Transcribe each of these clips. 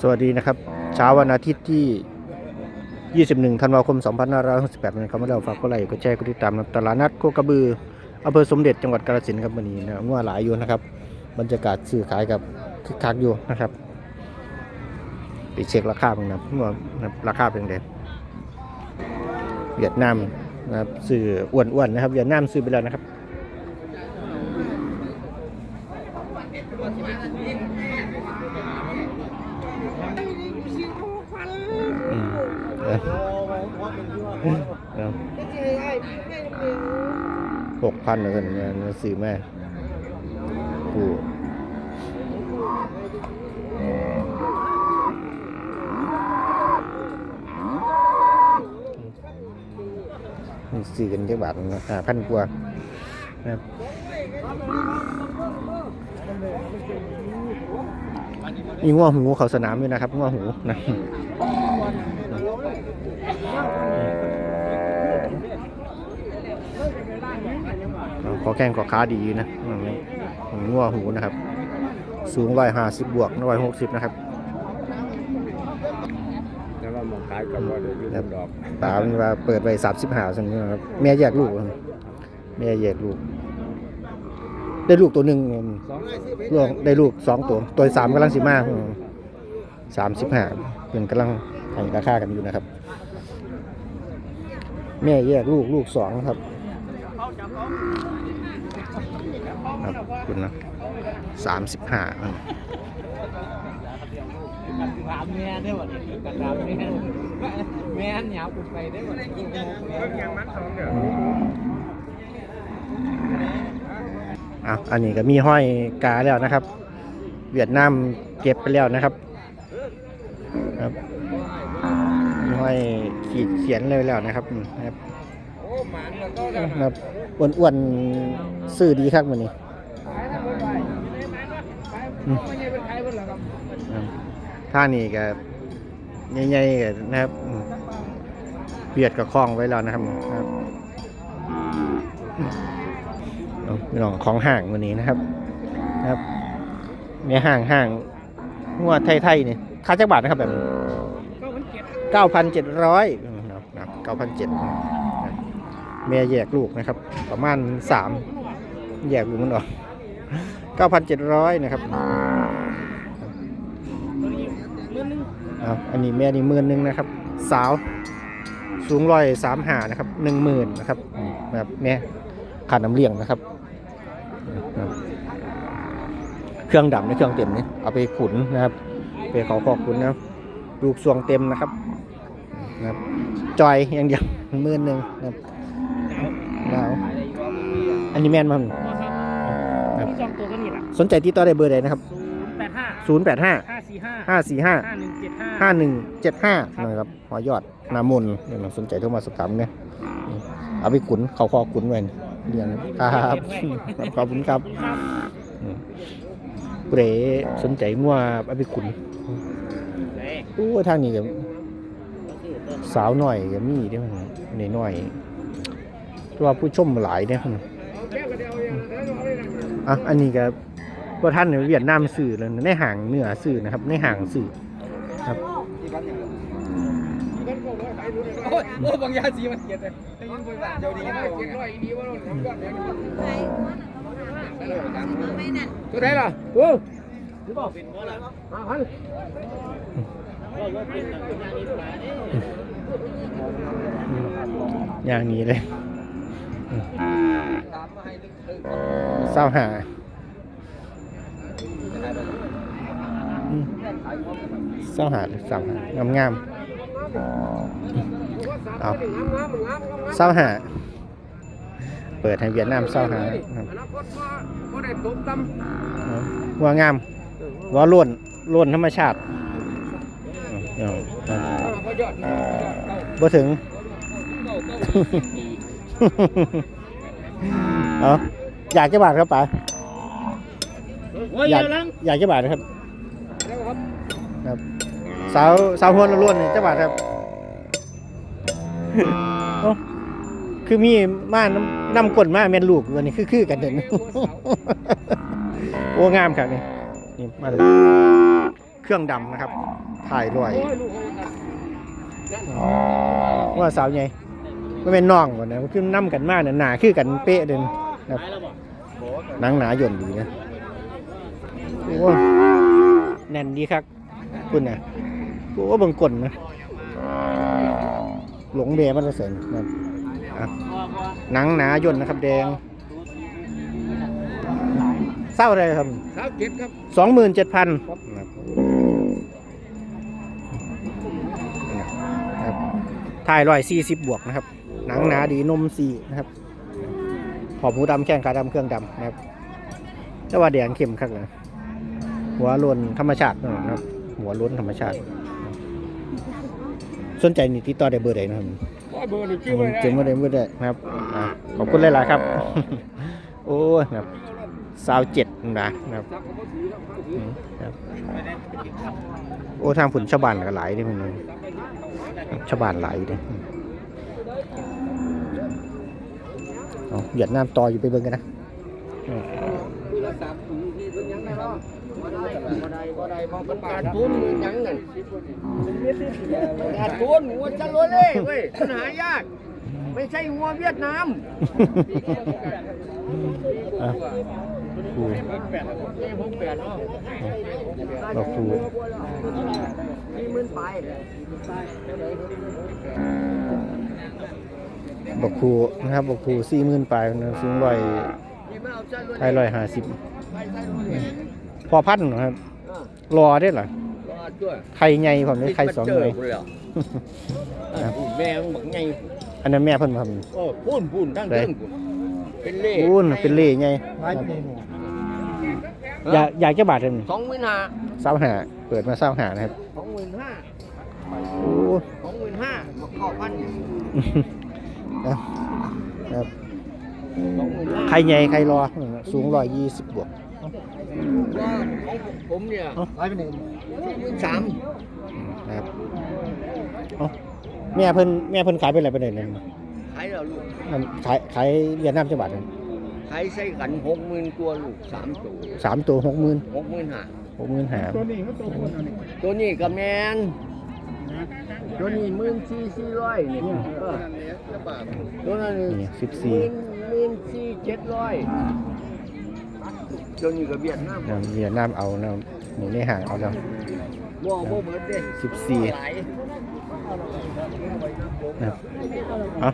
สวัสดีนะครับ เช้าวันอาทิตย์ที่ 21 ธันวาคม 2568นะครับมาเราฝากกดไลค์กดแชร์กดติดตามตลาดนัดโคกระบืออำเภอสมเด็จจังหวัดกาฬสินธุ์ครับวันนี้นะงัวหลายอยู่นะครับ บรรยากาศซื้อขายกับคึกคักอยู่นะครับไปเช็คราคาบ้างนะครับงัวนะครับราคาเป็นไงเวียดนามนะครับซื้ออ้วนๆนะครับเวียดนามซื้อไปแล้วนะครับ หกพันแล้วกันเงินซื้อแม่กูมันซื้อกันเท่บาทนะห้าพันกว่านะครับมีง้อหูเขาสนามด้วยนะครับง้อหูนะ อแข้งขอขาดีนะอืมงัวหูนะครับ สูงร้อยห้าสิบบวกร้อยหกสิบนะครับแล้วก็มองขายกับว่าเดี๋ยวอยืนดอกตามันว่าเปิดไปสามสิบห้าสันนี้นะครับแม่แยกลูกครับแม่แยกลูก ได้ลูกตัวหนึ่งสองลูกได้ลูกสองตัว ตัวสามกำลังสิมาสามสิบห้าเป็นกำลังให้ราคากันอยู่นะครับ แม่แยกลูกลูกสองครับ ครับคุณนะสามสิบห้าถามแม่ได้หมดกันถามแม่แม่หยาบไปได้หมดยังมันสองเดี๋ยวอะอันนี้ก็มีห้อยกาแล้วนะครับ เวียดนามเก็บไปแล้วนะครับ ครับมีห้อยขีดเขียนเลยแล้วนะครับอืมนะครับโอ้หมันแล้วก็นะครับอ้วนๆซื้อดีครับวันนี้ ท่านี้ก็ใหญ่ๆก็นะครับเบียดกับคล้องไว้แล้วนะครับครับเอาพี่น้องของห่างวันนี้นะครับนะครับเนี่ยห่างห่างงวดไทยๆนี่ค่าจักบาทนะครับแบบเก็บเก้าพันเจ็ดร้อยนะครับเก้าพันเจ็ดแม่แยกลูกนะครับ ประมาณสามแยกลูกมันออก เก้าพันเจ็ดร้อยนะครับมือนึงเอาอันนี้แม่นี่หมื่นหนึ่งนะครับ สาวสูงร้อยสามหานะครับหนึ่งหมื่นนะครับอืมนะครับแม่ขาดน้ำเลี้ยงนะครับนะครับ เครื่องดำในเครื่องเต็มนี่เอาไปขุนนะครับ ไปเขาคอกขุนนะครับลูกสวงเต็มนะครับนะครับจอยอย่างเดียวหมื่นหนึ่งนะครับแล้วอันนี้แม่นมั้งครับ สองตัวก็นี่แหละสนใจติดต่อได้เบอร์ใดนะครับ ศูนย์แปดห้า0 8 5 ห้าสี่ห้า5 4 5ห้าหนึ่งเจ็ดห้า ห้าหนึ่งเจ็ดห้านะครับหอยอดนามนเนี่ยสนใจโทรมาสอบถามเนี่ยเอาไปขุนเขาคอขุนไว้เรียนครับ ขอบคุณครับอืมเปรสนใจงัวเอาไปขุนโอ้ทางนี้ก็สาวหน่อยก็มีเด้มันนน้อยๆเพราะว่าผู้ชมหลายเนี่ย อะอันนี้ก็ว่าท่านเนี่ยเวียดนามสื่อเลยในห่างเหนือสื่อนะครับ ในห่างสื่อโอ้ยโอ้บางยาสีมันเกียดเลยได้ยินคุยว่าเดี๋ยวดีกันเกียดร้อยดีว่าเราทำยอดเดี๋ยวตัวไหนล่ะโอ้หรือเปล่ามาพันอย่างนี้เลย เศร้าหาเศร้าหาเศร้าหางามงามเอาเศร้าหาเปิดให้เวียดนามเศร้าหาหัว่าบ่ได้ตกต่ำเอาว่างามว่าล้วนล้วนธรรมชาติเอาเอาเอาก็ยอดเก่าบ่ถึง เก่าเก่าเอาอยากจะบาทครับป๋าโอ้ยอยากเยอะลังอยากจะบาทครับแล้วครับครับสาวสาวพวนล้วนๆนี่จะบาทครับเอ้าคือมีมาน้ำน้ำกลนมาแม่นลูกวันนี้คือคือกันเด่นโอ้งามครับนี่นี่มาเลยเครื่องดำนะครับ ถ่ายรวยโอ้ยลูกเขานั่นว่าสาวไงไม่เป็นน้องก่อนนะคือน้ำกันมากเนี่ยหนาคือกันเป๊ะเด่น ครับหายแล้วบ่โอ้ยหนังหนาหย่นดีนะโอ้แน่นดีครับคุณนะโอ้เบิ่งกลนนะหลงเบมันจะเสร็จนะอะหนังหนาหย่นนะครับแดงเศร้าอะไรครับสาวเก็บครับสองหมื่นเจ็ดพันครับถ่ายร้อยสี่สิบบวกนะครับ หนังหนาดีนมสีนะครับ หอบหมูดำแข้งขาดำเครื่องดำนะครับแต่ว่าแดงเข้มคักเลยหัวโล้นธรรมชาตินะครับ หัวโล้นธรรมชาติ สนใจนี่ติดต่อได้เบอร์ใดนะครับโอ้ยเบอร์นี่ชื่อไว้ได้เจมมาได้เบอร์ได้นะครับอะขอบคุณหลายๆครับ โอ้ยนะครับสาวเจ็ดนะนะครับจับเขาถือแล้วเขาถืออืมครับโอ้ทางผลชาวบ้านก็หลายเด้มันชาวบ้านหลายเด้เอาเวียดนามต่ออยู่ไปเบิ่งกันนะกาถุงที่เพิ่นยังได้เนาะบ่ได้บ่ได้บ่ได้บ่เป็นการทุนยังนั่นการทุนหัวจะรวยเลยเว้ยมันหายาก ไม่ใช่หัวเวียดนามอะครูนี่หกดเนาะบอกครูสี่มื่นไป บอกครูนะครับบอกครูสี่หมื่นปลายนะสูงร้อยนี่มาเอาจะรวยไทยร้อยห้าสิบไปใช่รวยพอพันนะครับอะรอได้เหรอรอดด้วยไข่ใหญ่ผมได้ไข่สองหน่วยอะแม่มันบักไงอันนั้นแม่เพิ่นมาทโอ้พูนพูนทั้งเรื่องพูนเป็นเล่ำอู้นเป็นเล่ใหญ่อยากอยากจะบาทเท่านี้สองหมื่นห้าเศร้าหาเปิดมาเศร้าหานะครับสองหมื่นห้าโอ้สองหมื่นห้ามาเข้าพัน ครับครับสองหมื่นห้าใครใหญ่ใครรอ สูงร้อยยี่สิบบวกว่าของผมเนี่ยเอ้าร้อยเป็นหนึ่งหมื่นสามนะครับเอ้าแม่เพิ่นแม่เพิ่นขายเป็นอะไรเป็นอะไรนั่นขายแล้วลูกนั่นขายขายเวียดนามจังหวัดนั่นขายใส่กันหกหมื่นตัวลูกสามตัวสามตัวหกหมื่นหกหมื่นห้าหกหมื่นหาตัวนี้กับแมน ตัวนี้หมื่นสี่สี่ร้อยนี่เออตัวนั้นนี่สิบหสี่มื่นหมื่นสี่เจ็ดร้อยตัวนี้กับเวียดนามเวียดนามเอานะหนูในห่างเอาแล้วบ่บ่เหมือนเด้สิบสี่หลายนะครับเอา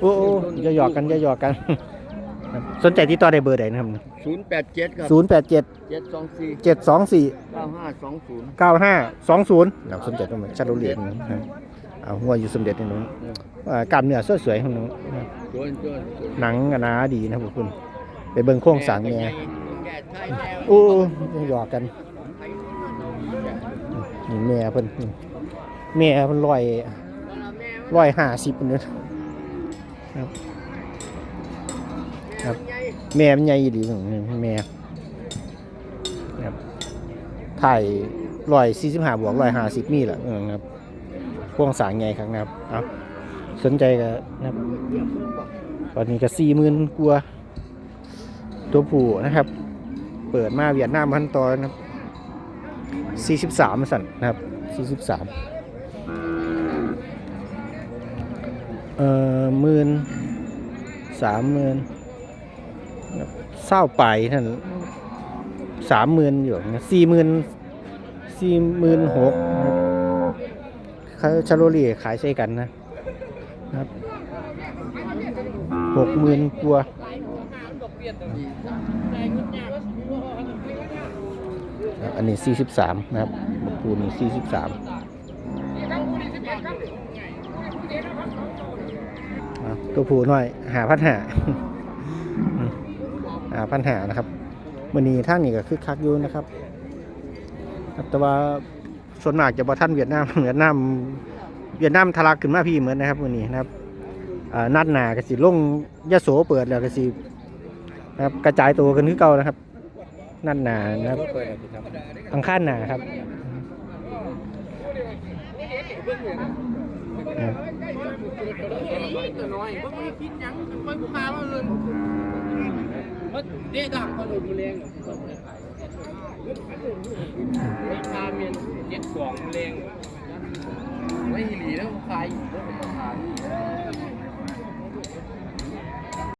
โอ้โอ้อย่าหยอกกันอย่าหยอกกันครับ สนใจที่ต่อได้เบอร์ใดนะครับ ศูนย์แปดเจ็ดครับศูนย์แปดเจ็ดเจ็ดสองสี่เจ็ดสองสี่เก้าห้าสองศูนย์เก้าห้าสองศูนย์เราสนใจตรงไหนชัดโรเลียนนะครับเอาหัวอยู่สมเด็จนี่นู้นว่ากล้ามเนื้อสวยๆของนู้นนะครับจนจนหนังหนาดีนะครับพวกคุณไปเบิ่งโครงสร้างแม่แก่ไทยแก่โอ้อย่าหยอกกันนี่แม่เพิ่นแม่เพิ่นร้อยร้อยห้าสิบนึงครับ ครับ แม่มันใหญ่ดีของแม่ครับถ่ายร้อยสี่สิบห้าบวกร้อยห้าสิบมีแหละเออครับพวงสางใหญ่ครับนะครับเอาสนใจก็นะครับตอนนี้ก็สี่หมื่นกว่าตัวผู้นะครับ เปิดมาเวียดนามพันตอนนะครับสี่สิบสามสั่นนะครับสี่สิบสามเอ่อหมื่นสามหมื่น เศร้าไปท่านสามหมื่นอยู่สี่หมื่นสี่หมื่นหกเขาชาโลเลีขายใช้กันนะนะครับหกหมื่นกว่าอันนี้สี่สิบสามนะครับบักปูนี่สี่สิบสามตัวผูหน่อยหาพันหา อ่าปัญหานะครับมื่อนี้ท่านนี่ก็คือคักอยู่นะครับ แต่ว่าส่วนมากจะบ่ท่านเวียดนามเวียดนามเวียดนามทะลักขึ้นมาพี่เหมือนนะครับมื่อนี้นะครับอ่นัดหนากระสิลงยะโสเปิดแล้วก็สินะครับกระจายตัวกันคือเก่านะครับ นัดหนานะครับอังคารหนาครับขั้น้อยเพิ่งไม่คิดยังไปบุกมาว่าเลย มันเด็กดังก็โดนมะเร็งของที่ต้องไปขาาเมียนเจ็ดกล่องมเร็งไม่หลีแล้วใครถเป็นราคาที่